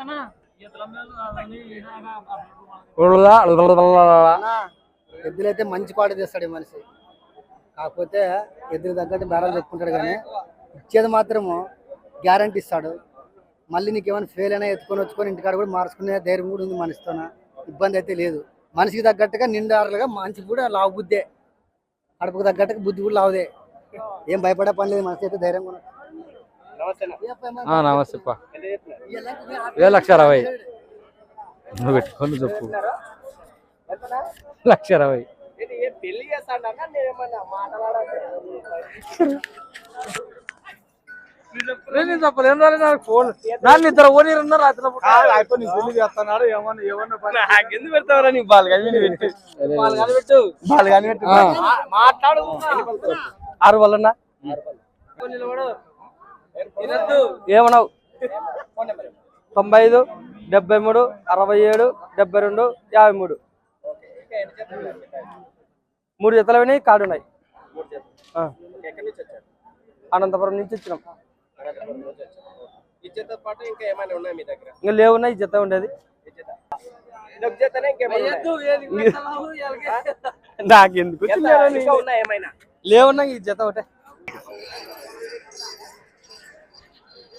అన్నా, ఎద్దులైతే మంచి పాట తెస్తాడు ఈ మనిషి. కాకపోతే ఎద్దులు తగ్గట్టు బేరాలు చెప్పుకుంటాడు కానీ ఇచ్చేది మాత్రము గ్యారంటీ ఇస్తాడు. మళ్ళీ నీకు ఏమైనా ఫెయిల్ అయినా ఎత్తుకొని వచ్చుకొని ఇంటికాడ కూడా మార్చుకునే ధైర్యం కూడా ఉంది మనిషితోన? ఇబ్బంది అయితే లేదు. మనిషికి తగ్గట్టుగా నిండారులుగా మనిషి కూడా లావు బుద్ధే కడుపుకు తగ్గట్టుగా బుద్ధి కూడా లావుదే. ఏం భయపడే పని లేదు మనిషి అయితే ధైర్యంగా. నమస్తే అప్ప. ఏ లక్ష అరవై. నువ్వు పెట్టుకొని చెప్పు. లక్ష అరవై. నేను చెప్పలేను నాకు ఫోన్. దాన్ని ఇద్దరు ఓనీ ఉన్నారు రాత్రి అయిపోయి పెళ్ళి చేస్తున్నాడు ఏమన్నా ఏమన్నా ఎందుకు పెడతావరా నీ బాల్ కానీ పెట్టు? బాల్ కానీ పెట్టు. వాళ్ళు కానీ పెట్టి. మాట్లాడు. ఆరు వల్ల ఏమన్నావు? తొంభై ఐదు డెబ్బై మూడు అరవై ఏడు డెబ్బై రెండు యాభై మూడు మూడు జతలు అయినాయి కార్డు ఉన్నాయి. అనంతపురం నుంచి పాటు ఇంకా ఏమైనా ఉన్నాయి మీ దగ్గర? ఇంకా లేవున్నాయి ఈ జత ఉండేది. నాకెందుకు ఇంకా ఉన్నాయి ఏమైనా? లేవున్నాయి ఈ జత ఒకటే.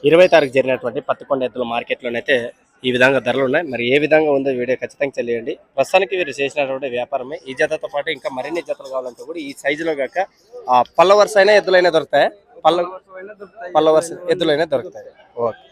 ఇరవై తారీఖు జరిగినటువంటి పత్తికొండ ఎద్దుల మార్కెట్లోనైతే ఈ విధంగా ధరలు ఉన్నాయి. మరి ఏ విధంగా ఉందో వీడియో ఖచ్చితంగా తెలియండి. ప్రస్తుతానికి వీరు చేసినటువంటి వ్యాపారమే. ఈ జతతో పాటు ఇంకా మరిన్ని జతలు కావాలంటే కూడా ఈ సైజులో కాక పల్లవర్స్ వరుస అయినా ఎద్దులైనా దొరుకుతాయి? పల్ల పల్లవర్స్ వరుస ఎద్దులైనా దొరుకుతాయి? ఓకే.